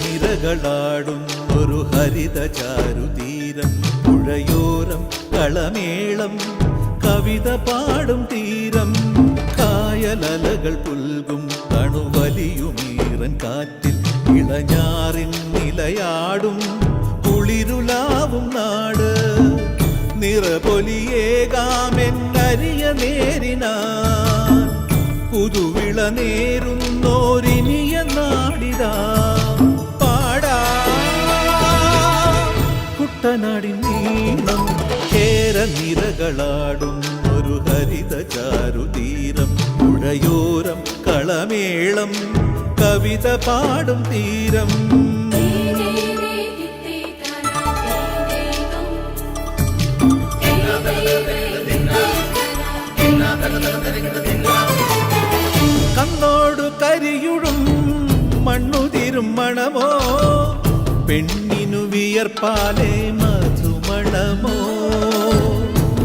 മിരകളാടും ഒരു ഹരിത ചാരുതീരം പുഴയോരം കളമേളം കവിത പാടും തീ കായലലകൾ പുൽകും കണുവലിയുമീറൻ കാറ്റിൽ ഇളഞ്ഞാറിൻ നിലയാടും കുളിരുലാവും നാട്. നിറപൊലിയേകാമെന്നരിയ നേരിനാൻ പുതുവിള നേരുന്നോരിനിയ നാടിതാ. പാടാ. കുട്ടനാടിൻ നീളം കേരനിരകളാടും ഒരു ഹരിത ചാരുതീരം പുഴയോരം കളമേളം കവിത പാടും തീരം. കണ്ണോടു കരിയുടും മണ്ണുതിരും മണമോ? പെണ്ണിനു വിയർപ്പാലേ മധുമണമോ?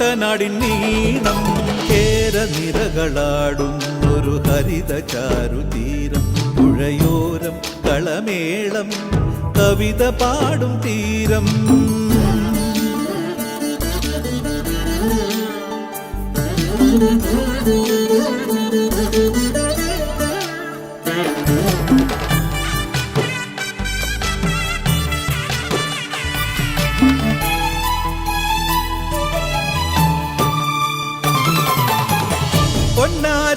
കുട്ടനാടിൻ നീണം കേരനിരകളാടും ഒരു ഹരിത ചാരുതീരം പുഴയോരം കളമേളം കവിത പാടും തീരം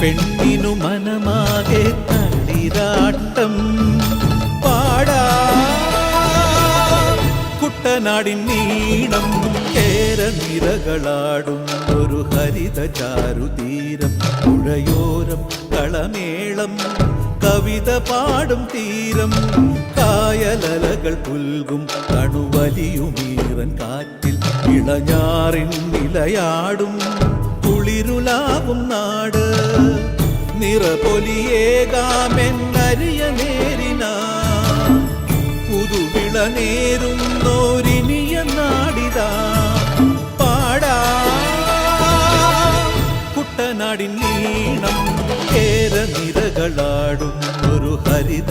പെണ്ണിനു മനമാകെ തളിരാട്ടം പാടാ കുട്ടനാടിൻ നീണം കേരനിരകളാടും ഒരു ഹരിത ചാരുതീരം പുഴയോരം കളമേളം കവിത പാടും തീരം കായലലകൾ പുൽകും കണുവലിയുമീറൻ കാറ്റിൽ ഇളഞ്ഞാറിൻ നിലയാടും കുളിരുലാവും നാട് നിറപൊലിയേകാമെന്നരിയ നേരിന. പുതുവിള നേരുന്നോരിനിയ നാടിത പാടാ. കുട്ടനാടിൻ നീണം ഏറെ നിരകളാടും ഒരു ഹരിത